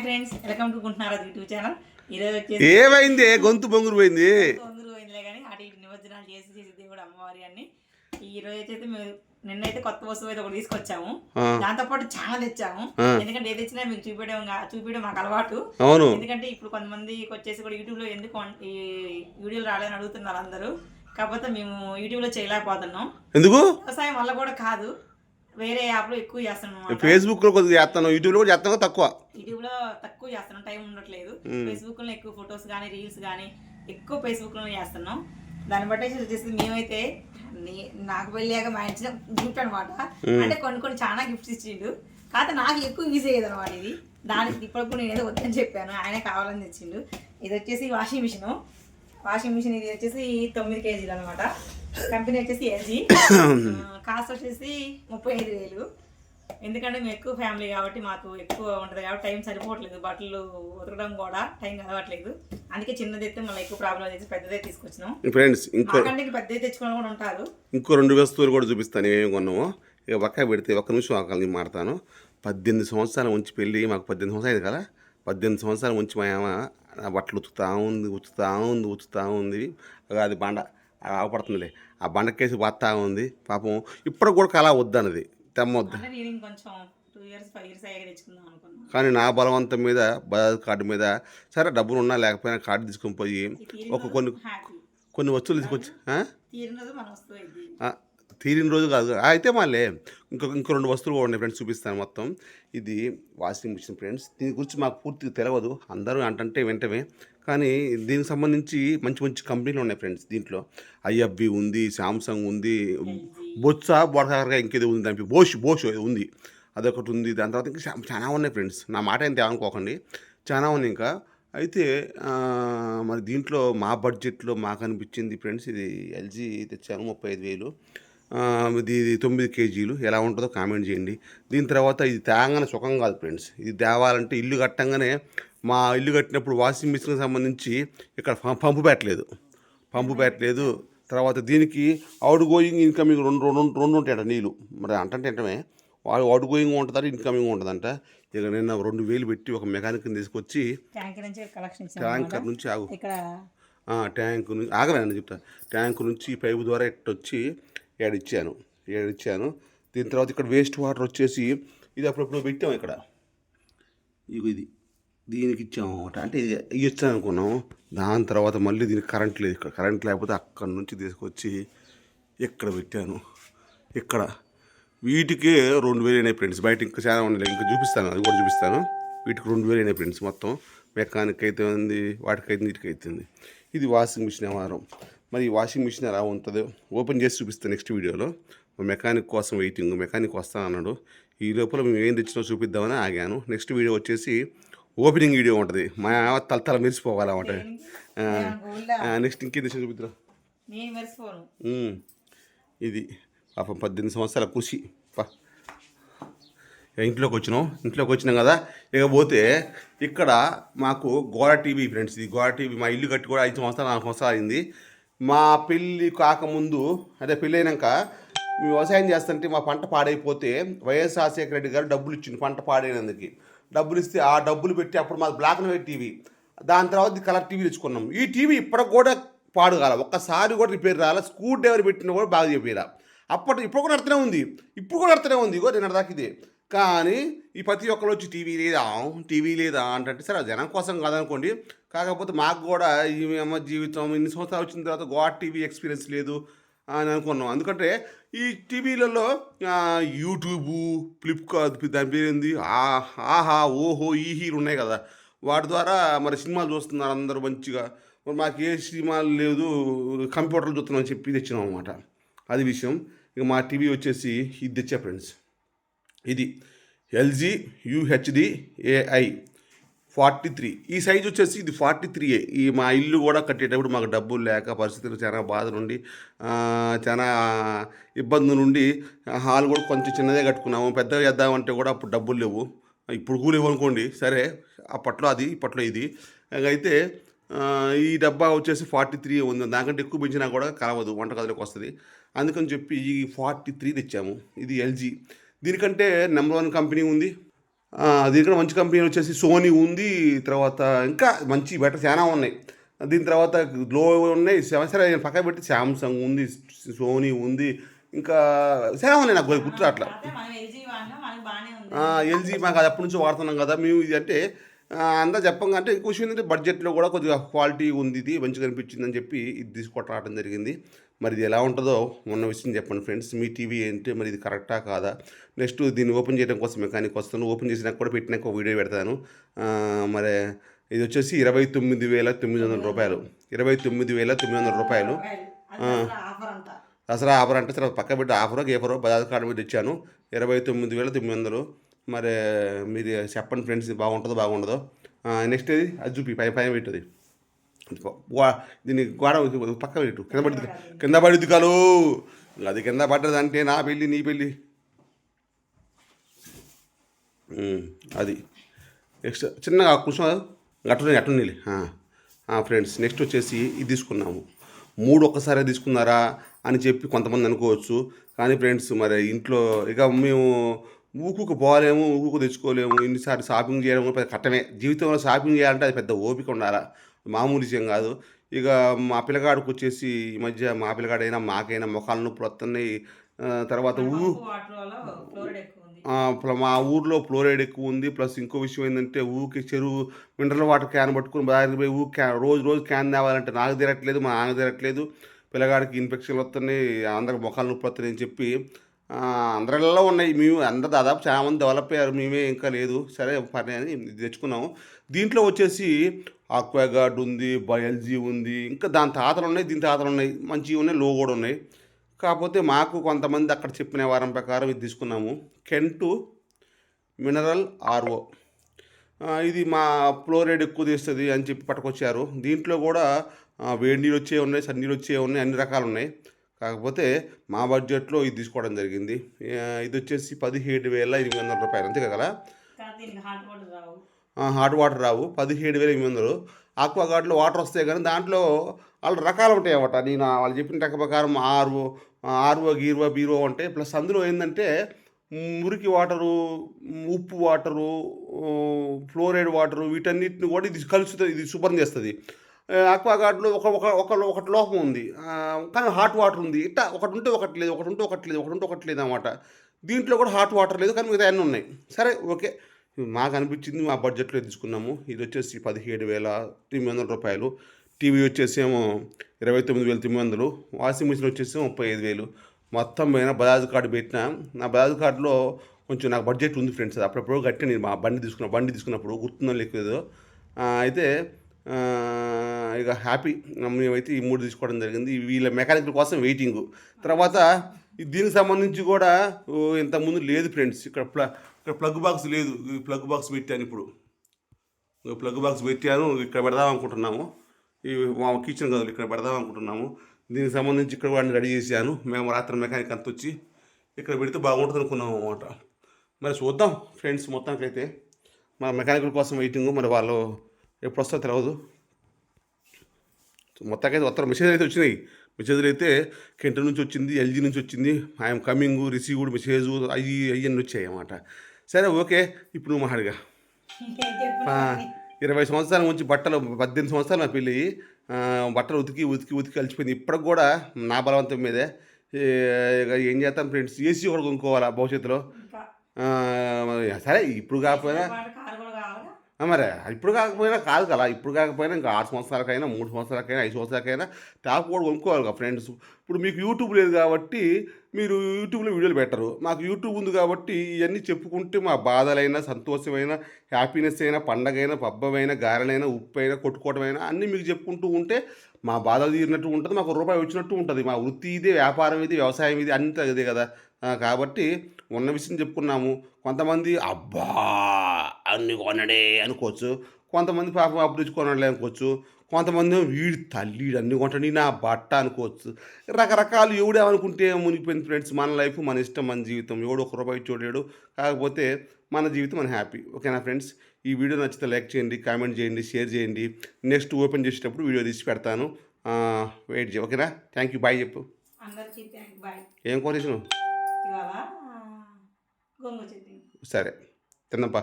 Hi friends welcome to కుంటున్నారా YouTube channel. ఈరోజు వచ్చేసి ఏమైంది? గొంతు బొంగురు పోయింది. తొందర పోయిందిలే కానీ అటు ఇటు నిమజ్జనాలు చేసి చేసి దేవుడు అమ్మవారి అన్ని. ఈ రోజు అయితే మేము నిన్నైతే కొత్త వస్తువు అయితే ఒకటి తీసుకొచ్చాము. దాంతో పాటు చాలా తెచ్చాము. ఎందుకంటే ఏది తెచ్చినా మీకు చూపించడం చూపించడం మాకు అలవాటు. ఎందుకంటే ఇప్పుడు కొంతమందికి వచ్చేసి కూడా యూట్యూబ్లో ఎందుకు అన్- ఈ వీడియోలు రాలేదని అడుగుతున్నారు అందరూ. కాకపోతే మేము యూట్యూబ్లో చేయలేకపోతున్నాం. ఎందుకు? వ్యవసాయం వల్ల కూడా కాదు. వేరే యాప్లో ఎక్కువ చేస్తున్నాం అన్నమాట. ఫేస్బుక్లో కొద్దిగా చేస్తాను. యూట్యూబ్లో కూడా చేస్తాను తక్కువ. యూట్యూబ్లో తక్కువ చేస్తున్నాం టైం ఉండట్లేదు. ఫేస్బుక్లో ఎక్కువ ఫొటోస్ కానీ రీల్స్ కానీ ఎక్కువ ఫేస్బుక్లో చేస్తున్నాం. దాన్ని బట్టి వచ్చేసి మేమైతే నాకు వెళ్ళాక మా ఇంట్లో గిఫ్ట్ అనమాట అంటే కొన్ని కొన్ని చాలా గిఫ్ట్స్ ఇచ్చిండు. కాకపోతే నాకు ఎక్కువ యూజ్ అయ్యేది అనమాట ఇది. దానికి ఇప్పటికి నేను ఏదో వద్దని చెప్పాను. ఆయన కావాలని తెచ్చిండు. ఇది వచ్చేసి వాషింగ్ మిషన్ వాషింగ్ మిషన్ ఇది వచ్చేసి తొమ్మిది కేజీలు అనమాట కంపెనీ వచ్చేసి ఎల్జీ కాస్ట్ వచ్చేసి ముప్పై ఐదు వేలు. ఎందుకంటే మేము ఎక్కువ ఫ్యామిలీ కాబట్టి మాకు ఎక్కువ ఉంటుంది కాబట్టి టైం సరిపోవట్లేదు. బట్టలు ఉతకడం కూడా టైం కలవట్లేదు. అందుకే చిన్నది అయితే మళ్ళీ ఎక్కువ ప్రాబ్లం చేసి పెద్దదే తీసుకొచ్చినాం. ఫ్రెండ్స్ ఇంకో పెద్దది తెచ్చుకోవడం కూడా ఉంటారు. ఇంకో రెండు వస్తువులు కూడా చూపిస్తాను. ఏమేమి కొన్నామో ఇక పక్క పెడితే ఒక్క నిమిషం ఆకలి మాడతాను పద్దెనిమిది సంవత్సరాల ఉంచి పెళ్ళి మాకు పద్దెనిమిది సంవత్సరాలు అయింది కదా? పద్దెనిమిది సంవత్సరాల ఉంచి మా బట్టలు ఉతుకుతా ఉంది ఉతుకుతా ఉంది ఉతుకుతా ఉంది. అది బండ. ఆగపడుతుందిలే ఆ బండకేసి వస్తా ఉంది పాపం. ఇప్పుడు కూడా కళ వద్దన్నది. తెమ్మొద్దు. కానీ నా బలవంతం మీద బజాజ్ కార్డు మీద సరే డబ్బులు ఉన్నా లేకపోయినా కార్డు తీసుకొని పోయి ఒక కొన్ని కొన్ని వస్తువులు తీసుకొచ్చి? తీరిన రోజు కాదు. అయితే మళ్ళీ ఇంకొక ఇంకో రెండు వస్తువులు కూడా ఉన్నాయి ఫ్రెండ్స్ చూపిస్తాను మొత్తం. ఇది వాషింగ్ మిషన్ ఫ్రెండ్స్. దీని గురించి మాకు పూర్తిగా తెలియదు అందరూ అంటంటే వెంటనే. కానీ దీనికి సంబంధించి మంచి మంచి కంపెనీలు ఉన్నాయి ఫ్రెండ్స్ దీంట్లో. ఐఎఫ్బి ఉంది శాంసంగ్ ఉంది బొత్స బొడసాగరగా ఇంకేదో ఉంది దానికి బోష్ బోష్ ఉంది. అదొకటి ఉంది. దాని తర్వాత ఇంకా చాలా ఉన్నాయి ఫ్రెండ్స్. నా మాట ఏం తేవనుకోకండి చాలా ఉన్నాయి ఇంకా. అయితే మరి దీంట్లో మా బడ్జెట్లో మాకు అనిపించింది ఫ్రెండ్స్ ఇది ఎల్జీ తెచ్చాను ముప్పై ఐదు వేలు. ఇది తొమ్మిది కేజీలు. ఎలా ఉంటుందో కామెంట్ చేయండి. దీని తర్వాత ఇది తేగానే సుఖం కాదు ఫ్రెండ్స్. ఇది తేవాలంటే ఇల్లు కట్టంగానే మా ఇల్లు కట్టినప్పుడు వాషింగ్ మిషన్కి సంబంధించి ఇక్కడ పంపు పెట్టలేదు. పంపు పెట్టలేదు. తర్వాత దీనికి అవుట్ గోయింగ్ ఇన్కమింగ్ రెండు రెండు రెండు ఉంటాయట నీళ్ళు మరి అంటే ఏంటమే? వాడు అవుట్ గోయింగ్ ఉంటుందంట ఇన్కమింగ్ ఉంటుందంట. ఇక నిన్న రెండు వేలు పెట్టి ఒక మెకానిక్ని తీసుకొచ్చి ట్యాంకర్ నుంచి ఆగు. ట్యాంక్ నుంచి ఆగలేను చెప్తా. ట్యాంక్ నుంచి పైపు ద్వారా ఎట్టొచ్చి ఏడిచ్చాను ఏడిచ్చాను. దీని తర్వాత ఇక్కడ వేస్ట్ వాటర్ వచ్చేసి ఇది అప్పుడప్పుడు పెట్టాము ఇక్కడ? ఇది. దీనికి ఇచ్చాము అనమాట అంటే ఇది ఇచ్చాను అనుకున్నాం దాని తర్వాత మళ్ళీ దీనికి కరెంట్ లేదు ఇక్కడ. కరెంట్ లేకపోతే అక్కడ నుంచి తీసుకొచ్చి ఇక్కడ పెట్టాను. ఇక్కడ. వీటికే రెండు వేలు అయినాయి ఫ్రెండ్స్ బయట ఇంకా చాలా ఉన్నాయి. ఇంకా చూపిస్తాను. అది కూడా చూపిస్తాను. వీటికి రెండు వేలు అయినాయి ఫ్రెండ్స్ మొత్తం. మెకానిక్ అయితే ఉంది వాటికైతే వీటికి అవుతుంది ఇది వాషింగ్ మిషన్ వ్యవహారం. మరి వాషింగ్ మిషన్ ఎలా ఉంటుందో ఓపెన్ చేసి చూపిస్తాను నెక్స్ట్ వీడియోలో మెకానిక్ కోసం వెయిటింగ్ మెకానిక్ వస్తానన్నాడు. ఈ లోపల మేము ఏం తెచ్చినా చూపిద్దామని ఆగాను. నెక్స్ట్ వీడియో వచ్చేసి ఓపెనింగ్ వీడియో ఉంటుంది. మా తల తల మెరిసిపోవాలన్నమాట నెక్స్ట్ ఇంకేం తెచ్చిన చూపిద్దాం. ఇది పాపం పద్దెనిమిది సంవత్సరాల కృషి. పా. ఇంట్లోకి వచ్చినాం. ఇంట్లోకి వచ్చినాం కదా. ఇక పోతే ఇక్కడ మాకు గోడ టీవీ ఫ్రెండ్స్ ఇది గోడ టీవీ మా ఇల్లు కట్టి కూడా ఐదు సంవత్సరాలు నాలుగు సంవత్సరాలు అయింది. మా పెళ్ళి కాకముందు అదే పెళ్ళైనాక మేము వ్యవసాయం చేస్తుంటే మా పంట పాడైపోతే వైఎస్ రాజశేఖర రెడ్డి గారు డబ్బులు ఇచ్చింది పంట పాడైనందుకు. డబ్బులు ఇస్తే ఆ డబ్బులు పెట్టి అప్పుడు మాది బ్లాక్ అండ్ వైట్ టీవీ దాని తర్వాత కలర్ టీవీ తెచ్చుకున్నాం. ఈ టీవీ ఇప్పటికి కూడా పాడు కాల. ఒక్కసారి కూడా రిపేర్ రాలే. స్క్రూ డ్రైవర్ పెట్టిన కూడా బాగా చెప్పారా అప్పటి ఇప్పుడు కూడా నడుతూనే ఉంది. ఇప్పుడు కూడా నడుతూనే ఉంది. ఇగో నేను దాకా ఇదే. కానీ ఈ ప్రతి ఒక్కరు వచ్చి టీవీ లేదా? టీవీ లేదా అంటే సరే జనం కోసం కాదనుకోండి. కాకపోతే మాకు కూడా ఈ అమ్మ జీవితం ఇన్ని సంవత్సరాలు వచ్చిన తర్వాత గోవా టీవీ ఎక్స్పీరియన్స్ లేదు అని అనుకున్నాం. ఎందుకంటే ఈ టీవీలలో యూట్యూబు ఫ్లిప్కార్ట్ దాని పేరు ఏంది ఆహా ఓహో ఈ హీరో ఉన్నాయి కదా. వాటి ద్వారా మరి సినిమాలు చూస్తున్నారు అందరూ మంచిగా. మరి మాకు ఏ సినిమాలు లేదు కంప్యూటర్లు చూస్తున్నాం అని చెప్పి తెచ్చినాం అనమాట అది విషయం. ఇక మా టీవీ వచ్చేసి ఇది తెచ్చా ఫ్రెండ్స్? ఇది LG UHD AI forty three. ఈ సైజ్ వచ్చేసి ఇది ఫార్టీ త్రీ ఈ మా ఇల్లు కూడా కట్టేటప్పుడు మాకు డబ్బులు లేక పరిస్థితులు చాలా బాధ నుండి చాలా ఇబ్బంది నుండి హాల్ కూడా కొంచెం చిన్నదే కట్టుకున్నాము. పెద్దగా చేద్దామంటే కూడా అప్పుడు డబ్బులు లేవు. ఇప్పుడు కూడా లేవు అనుకోండి సరే అప్పట్లో అది ఇప్పట్లో ఇది. అయితే ఈ డబ్బా వచ్చేసి ఫార్టీ త్రీ ఉంది. దానికంటే ఎక్కువ పెంచినా కూడా కలవదు వంటగదిలోకి వస్తుంది. అందుకని చెప్పి ఈ ఫార్టీ త్రీ తెచ్చాము. ఇది ఎల్జీ. దీనికంటే నెంబర్ వన్ కంపెనీ ఉంది. ఆ, దీని కూడా మంచి కంపెనీ వచ్చేసి సోనీ ఉంది. తర్వాత ఇంకా మంచి బెటర్ చాలా ఉన్నాయి. దీని తర్వాత గ్లో ఉన్నాయి. సెవెన్ సరే నేను పక్కన పెట్టి శాంసంగ్ ఉంది సోనీ ఉంది. ఇంకా చాలా ఉన్నాయి నాకు గుర్తు అట్లా ఎల్జీ మాకు అది అప్పటి నుంచి వాడుతున్నాం కదా. మేము ఇది అంటే అంతా చెప్పంగా అంటే ఇంకో విషయం ఏంటంటే బడ్జెట్లో కూడా కొద్దిగా క్వాలిటీ ఉంది ఇది మంచిగా అనిపించింది అని చెప్పి ఇది తీసుకోవటం రావడం జరిగింది. మరి ఇది ఎలా ఉంటుందో ఉన్న విషయం చెప్పండి ఫ్రెండ్స్. మీ టీవీ ఏంటి? మరి ఇది కరెక్టా కాదా? నెక్స్ట్ దీన్ని ఓపెన్ చేయడం కోసం మెకానిక్ వస్తాను. ఓపెన్ చేసినాక కూడా పెట్టినాక ఒక వీడియో పెడతాను. మరి ఇది వచ్చేసి ఇరవై తొమ్మిది వేల తొమ్మిది వందల రూపాయలు. ఇరవై తొమ్మిది వేల తొమ్మిది వందల రూపాయలు. దసరా ఆఫర్ అంటే తర్వాత పక్క పెట్టి ఆఫరో గేఫరో బజాజ్ కార్డు మీద ఇచ్చాను ఇరవై తొమ్మిది వేల తొమ్మిది వందలు. మరి మీరు చెప్పండి ఫ్రెండ్స్ ఇది బాగుంటుందో బాగుండదో. నెక్స్ట్ ఇది అది చూపి పై పైన పెట్టుది గో- దీన్ని గోడ పక్క పెట్టు. కింద పడి కింద పడిద్ది కాలు. అది కింద పడ్డదంటే నా పెళ్ళి నీ పెళ్ళి. అది. నెక్స్ట్ చిన్నగా కూర్చో అట్టు అట్టు నీళ్ళు ఫ్రెండ్స్ నెక్స్ట్ వచ్చేసి ఇది తీసుకున్నాము. మూడు ఒక్కసారే తీసుకున్నారా అని చెప్పి కొంతమంది అనుకోవచ్చు. కానీ ఫ్రెండ్స్ మరి ఇంట్లో ఇక మేము ఊకుకు పోలేము ఊకుకు తెచ్చుకోలేము. ఇన్నిసార్లు షాపింగ్ చేయడం పెద్ద కట్టమే జీవితంలో షాపింగ్ చేయాలంటే అది పెద్ద ఓపిక ఉండాలా. మామూలు విషయం కాదు. ఇక మా పిల్లగాడికి వచ్చేసి ఈ మధ్య మా పిల్లగాడైనా మాకైనా ముఖాల నొప్పులు వస్తున్నాయి. తర్వాత ఊ మా ఊర్లో ఫ్లోరైడ్ ఎక్కువ ఉంది. ప్లస్ ఇంకో విషయం ఏంటంటే ఊకి చెరువు మినరల్ వాటర్ క్యాన్ పట్టుకుని బజార్కి పోయి ఊ క్యాన్ రోజు రోజు క్యాన్ తేవాలంటే నాకు తిరగట్లేదు మా నాన్న తిరగట్లేదు. పిల్లగాడికి ఇన్ఫెక్షన్లు వస్తున్నాయి అందరికి ముఖాలు నొప్పి వస్తున్నాయి అని చెప్పి అందరిలో ఉన్నాయి. మేము అందరు దాదాపు చాలామంది డెవలప్ అయ్యారు. మేమే ఇంకా లేదు. సరే పని అని తెచ్చుకున్నాము. దీంట్లో వచ్చేసి ఆక్వాగార్డ్ ఉంది బయల్జీ ఉంది ఇంకా దాని తాతలు ఉన్నాయి దీని తాతలు ఉన్నాయి. మంచివి ఉన్నాయి లో కూడా ఉన్నాయి. కాకపోతే మాకు కొంతమంది అక్కడ చెప్పిన వారం ప్రకారం ఇది తీసుకున్నాము. కెంటు మినరల్ ఆర్ఓ ఇది మా ఫ్లోరైడ్ ఎక్కువ తీస్తుంది అని చెప్పి పట్టుకొచ్చారు. దీంట్లో కూడా వేడి నీళ్ళు వచ్చే ఉన్నాయి సన్నీళ్ళు వచ్చే ఉన్నాయి అన్ని రకాలు ఉన్నాయి. కాకపోతే మా బడ్జెట్లో ఇది తీసుకోవడం జరిగింది. ఇది వచ్చేసి పదిహేడు వేల ఎనిమిది వందల రూపాయలు అంతే కదా? హాట్ వాటర్ రావు. హాట్ వాటర్ రావు. పదిహేడు వేల ఎనిమిది వందలు. ఆక్వా గార్డ్లో వాటర్ వస్తాయి కానీ దాంట్లో వాళ్ళు రకాలు ఉంటాయి అన్నమాట నేను వాళ్ళు చెప్పిన రక ప్రకారం ఆర్ఓ ఆర్ఓ గీర్వో బీరో ఉంటాయి ప్లస్ అందులో ఏంటంటే మురికి వాటరు ఉప్పు వాటరు ఫ్లోరైడ్ వాటరు వీటన్నిటిని కూడా ఇది కలుస్తుంది ఇది శుభ్రం చేస్తుంది. అక్వాగార్డ్లో ఒక ఒక ఒక ఒకటి లోపం ఉంది. కానీ హాట్ వాటర్ ఉంది. ఇట్లా ఒకటి ఉంటే ఒకటి లేదు ఒకటి ఉంటే ఒకటి లేదు ఒకటి ఉంటే ఒకటి లేదు అనమాట దీంట్లో కూడా హాట్ వాటర్ లేదు కానీ మిగతా అన్నీ ఉన్నాయి. సరే ఓకే. మాకు అనిపించింది మా బడ్జెట్లో తీసుకున్నాము. ఇది వచ్చేసి పదిహేడు వేల తొమ్మిది వందల రూపాయలు. టీవీ వచ్చేసేమో ఇరవై తొమ్మిది వేల తొమ్మిది వందలు. వాషింగ్ మిషన్ వచ్చేసి ముప్పై ఐదు వేలు. మొత్తం పైన బజాజ్ కార్డు పెట్టిన. నా బజాజ్ కార్డులో కొంచెం నాకు బడ్జెట్ ఉంది ఫ్రెండ్స్. అప్పుడప్పుడు గట్టి నేను మా బండి తీసుకున్న బండి తీసుకున్నప్పుడు గుర్తుందో లేదు. అయితే ఇక హ్యాపీ. మేమైతే ఈ మూడు తీసుకోవడం జరిగింది. వీళ్ళ మెకానికల్ కోసం వెయిటింగ్ తర్వాత దీనికి సంబంధించి కూడా ఇంతకుముందు లేదు ఫ్రెండ్స్ ఇక్కడ ప్ల ఇక్కడ ప్లగ్ బాక్స్ లేదు. ప్లగ్ బాక్స్ పెట్టాను ఇప్పుడు. ప్లగ్ బాక్స్ పెట్టాను. ఇక్కడ పెడదాం అనుకుంటున్నాము. ఈ మా కిచెన్ గదులు ఇక్కడ పెడదాం అనుకుంటున్నాము. దీనికి సంబంధించి ఇక్కడ వాడిని రెడీ చేశాను. మేము రాత్రి మెకానిక్ అంత వచ్చి ఇక్కడ పెడితే బాగుంటుంది అనుకున్నాము అనమాట మరి చూద్దాం ఫ్రెండ్స్ మొత్తానికైతే. మా మెకానికల్ కోసం వెయిటింగ్ మరి వాళ్ళు ఎప్పుడు వస్తారో తెలియదు మొత్తానికైతే వస్తారు మెసేజ్ అయితే వచ్చినాయి. మెసేజ్లు అయితే కెంట నుంచి వచ్చింది ఎల్జీ నుంచి వచ్చింది. ఐఎమ్ కమింగ్ రిసీవ్డ్ మెసేజ్ అయ్యి అయ్యి అన్నీ వచ్చాయి అన్నమాట. సరే ఓకే. ఇప్పుడు నువ్వు మాట్లాడిగా. ఇరవై సంవత్సరాల నుంచి బట్టలు పద్దెనిమిది సంవత్సరాలు నా పెళ్ళి బట్టలు ఉతికి ఉతికి ఉతికి కలిసిపోయింది. ఇప్పటికి కూడా నా బలవంతం మీదే. ఏ, ఇక ఏం చేస్తాం ఫ్రెండ్స్ ఏసీ ఒకటి కొనుక్కోవాలా భవిష్యత్తులో? సరే ఇప్పుడు కాకపోయినా మరి ఇప్పుడు కాకపోయినా కాదు కదా. ఇప్పుడు కాకపోయినా ఇంకా ఆరు సంవత్సరాలకైనా మూడు సంవత్సరాలకైనా ఐదు సంవత్సరాలకైనా టాప్ కూడా కొనుక్కోవాలి కదా ఫ్రెండ్స్. ఇప్పుడు మీకు యూట్యూబ్ లేదు కాబట్టి మీరు యూట్యూబ్లో వీడియోలు పెట్టరు. మాకు యూట్యూబ్ ఉంది కాబట్టి ఇవన్నీ చెప్పుకుంటే మా బాధలైనా సంతోషమైన హ్యాపీనెస్ అయినా పండగైనా పబ్బమైనా గారెలైనా ఉప్పు అయినా కొట్టుకోవటమైనా అన్నీ మీకు చెప్పుకుంటూ ఉంటే మా బాధ తీరినట్టు ఉంటుంది మాకు రూపాయి వచ్చినట్టు ఉంటుంది. మా వృత్తి ఇదే వ్యాపారం ఇది వ్యవసాయం ఇది అంతా ఇదే కదా. కాబట్టి ఉన్న విషయం చెప్పుకున్నాము. కొంతమంది అబ్బా! అన్ని కొనడే అనుకోవచ్చు. కొంతమంది పాపం అప్పుడు తెచ్చి కొనలే అనుకోవచ్చు. కొంతమంది వీడి తల్లి అన్ని కొంటాడు నా బట్ట అనుకోవచ్చు. రకరకాలు ఎవడేమనుకుంటే మునిగిపోయింది ఫ్రెండ్స్ మన లైఫ్ మన ఇష్టం మన జీవితం. ఎవడు ఒక రూపాయి చూడలేడు కాకపోతే మన జీవితం మన హ్యాపీ. ఓకేనా ఫ్రెండ్స్? ఈ వీడియో నచ్చితే లైక్ చేయండి కామెంట్ చేయండి షేర్ చేయండి. నెక్స్ట్ ఓపెన్ చేసేటప్పుడు వీడియో తీసి పెడతాను. వెయిట్ చేయి. ఓకేనా? థ్యాంక్ యూ బాయ్ చెప్పు. ఏం కోరేసాను సరే. తిన్నప్పా